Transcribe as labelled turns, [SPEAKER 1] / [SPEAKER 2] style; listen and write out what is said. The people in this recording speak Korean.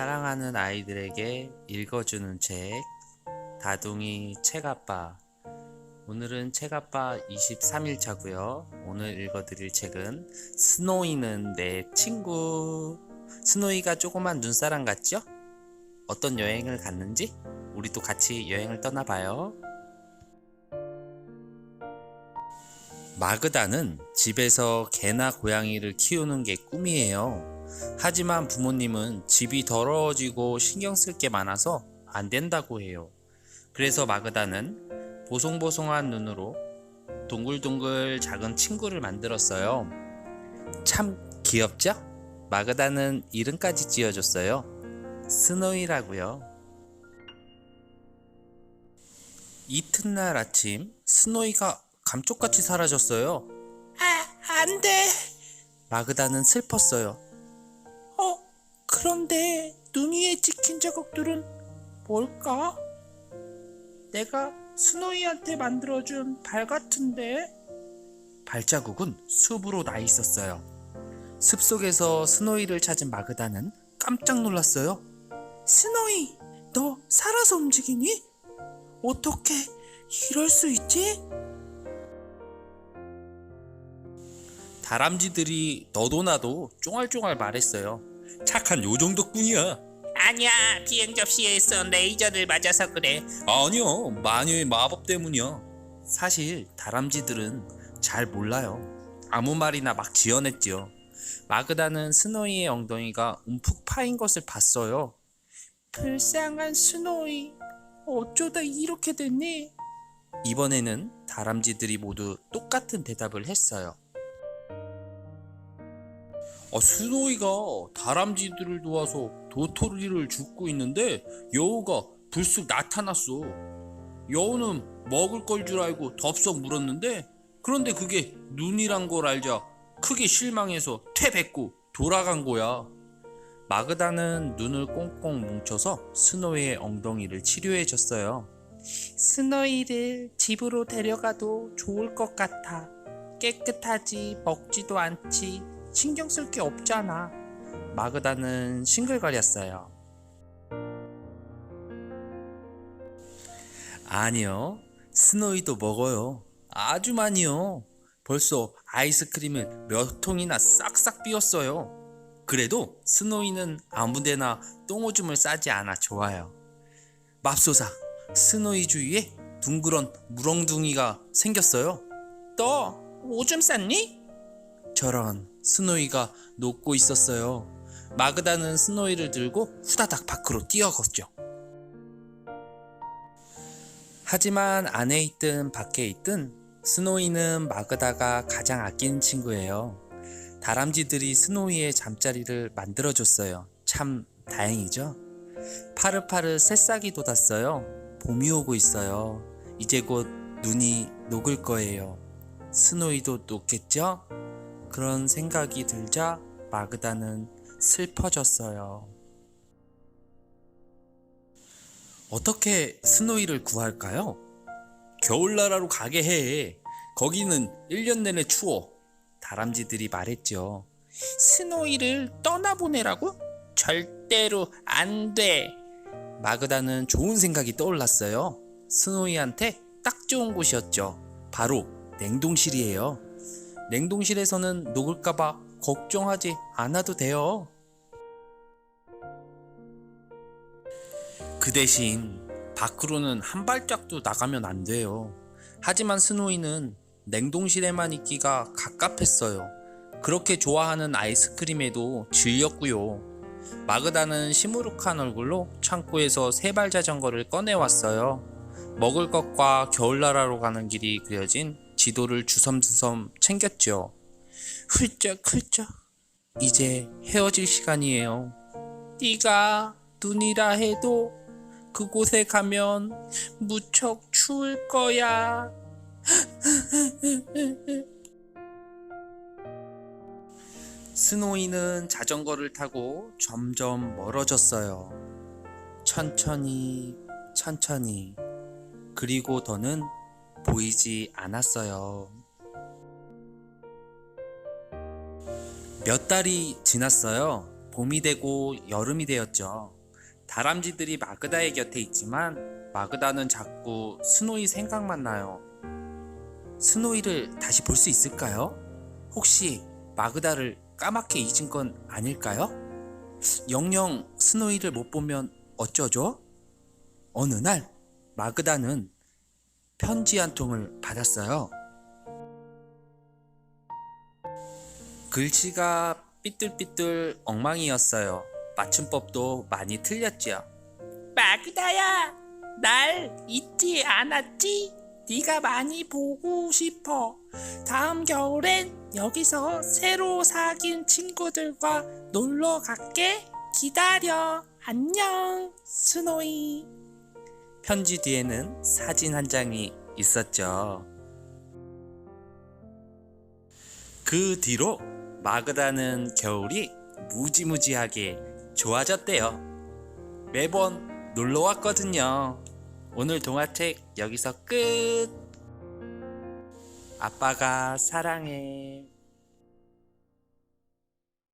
[SPEAKER 1] 사랑하는 아이들에게 읽어주는 책 다둥이 책아빠 오늘은 책아빠 23일차고요 오늘 읽어드릴 책은 스노이는 내 친구 스노이가 조그만 눈사람 같죠? 어떤 여행을 갔는지 우리도 같이 여행을 떠나봐요 마그다는 집에서 개나 고양이를 키우는 게 꿈이에요. 하지만 부모님은 집이 더러워지고 신경 쓸 게 많아서 안 된다고 해요. 그래서 마그다는 보송보송한 눈으로 동글동글 작은 친구를 만들었어요. 참 귀엽죠? 마그다는 이름까지 지어줬어요. 스노이라고요. 이튿날 아침 스노이가 감쪽같이 사라졌어요. 아, 안 돼. 마그다는 슬펐어요. 어, 그런데 눈 위에 찍힌 자국들은 뭘까? 내가 스노이한테 만들어준 발 같은데? 발자국은 숲으로 나 있었어요. 숲 속에서 스노이를 찾은 마그다는 깜짝 놀랐어요. 스노이, 너 살아서 움직이니? 어떻게 이럴 수 있지? 다람쥐들이 너도 나도 쫑알쫑알 말했어요. 착한 요정 덕분이야.
[SPEAKER 2] 아니야 비행 접시에서 레이저를 맞아서 그래
[SPEAKER 1] 아니요, 마녀의 마법 때문이야. 사실 다람쥐들은 잘 몰라요. 아무 말이나 막 지어냈지요. 마그다는 스노이의 엉덩이가 움푹 파인 것을 봤어요. 불쌍한 스노이, 어쩌다 이렇게 됐니? 이번에는 다람쥐들이 모두 똑같은 대답을 했어요. 아, 스노이가 다람쥐들을 도와서 도토리를 줍고 있는데 여우가 불쑥 나타났어. 여우는 먹을 걸 줄 알고 덥석 물었는데 그런데 그게 눈이란 걸 알자 크게 실망해서 퇴뱉고 돌아간 거야. 마그다는 눈을 꽁꽁 뭉쳐서 스노이의 엉덩이를 치료해 줬어요. 스노이를 집으로 데려가도 좋을 것 같아. 깨끗하지, 먹지도 않지, 신경 쓸 게 없잖아. 마그다는 싱글거렸어요. 아니요. 스노이도 먹어요. 아주 많이요. 벌써 아이스크림을 몇 통이나 싹싹 비웠어요. 그래도 스노이는 아무데나 똥오줌을 싸지 않아 좋아요. 맙소사, 스노이 주위에 둥그런 무렁둥이가 생겼어요. 너 오줌 쌌니? 저런 스노이가 녹고 있었어요. 마그다는 스노이를 들고 후다닥 밖으로 뛰어갔죠. 하지만 안에 있든 밖에 있든 스노이는 마그다가 가장 아끼는 친구예요. 다람쥐들이 스노이의 잠자리를 만들어줬어요. 참 다행이죠? 파르파르 새싹이 돋았어요. 봄이 오고 있어요. 이제 곧 눈이 녹을 거예요. 스노이도 녹겠죠? 그런 생각이 들자 마그다는 슬퍼졌어요. 어떻게 스노이를 구할까요? 겨울나라로 가게 해. 거기는 1년 내내 추워. 다람쥐들이 말했죠. 스노이를 떠나보내라고? 절대로 안 돼. 마그다는 좋은 생각이 떠올랐어요. 스노이한테 딱 좋은 곳이었죠. 바로 냉동실이에요. 냉동실에서는 녹을까봐 걱정하지 않아도 돼요. 그 대신 밖으로는 한 발짝도 나가면 안 돼요. 하지만 스노이는 냉동실에만 있기가 갑갑했어요. 그렇게 좋아하는 아이스크림에도 질렸고요. 마그다는 시무룩한 얼굴로 창고에서 세발 자전거를 꺼내왔어요. 먹을 것과 겨울나라로 가는 길이 그려진 지도를 주섬주섬 챙겼죠. 훌쩍훌쩍 이제 헤어질 시간이에요. 네가 눈이라 해도 그곳에 가면 무척 추울 거야. 스노이는 자전거를 타고 점점 멀어졌어요. 천천히, 천천히. 그리고 더는 보이지 않았어요. 몇 달이 지났어요. 봄이 되고 여름이 되었죠. 다람쥐들이 마그다의 곁에 있지만 마그다는 자꾸 스노이 생각만 나요. 스노이를 다시 볼 수 있을까요? 혹시 마그다를 까맣게 잊은 건 아닐까요? 영영 스노이를 못 보면 어쩌죠? 어느 날 마그다는 편지 한 통을 받았어요. 글씨가 삐뚤삐뚤 엉망이었어요. 맞춤법도 많이 틀렸죠.
[SPEAKER 2] 마그다야, 날 잊지 않았지? 네가 많이 보고 싶어. 다음 겨울엔 여기서 새로 사귄 친구들과 놀러 갈게. 기다려. 안녕, 스노이.
[SPEAKER 1] 편지 뒤에는 사진 한 장이 있었죠. 그 뒤로 마그다는 겨울이 무지무지하게 좋아졌대요. 매번 놀러 왔거든요. 오늘 동화책 여기서 끝. 아빠가 사랑해.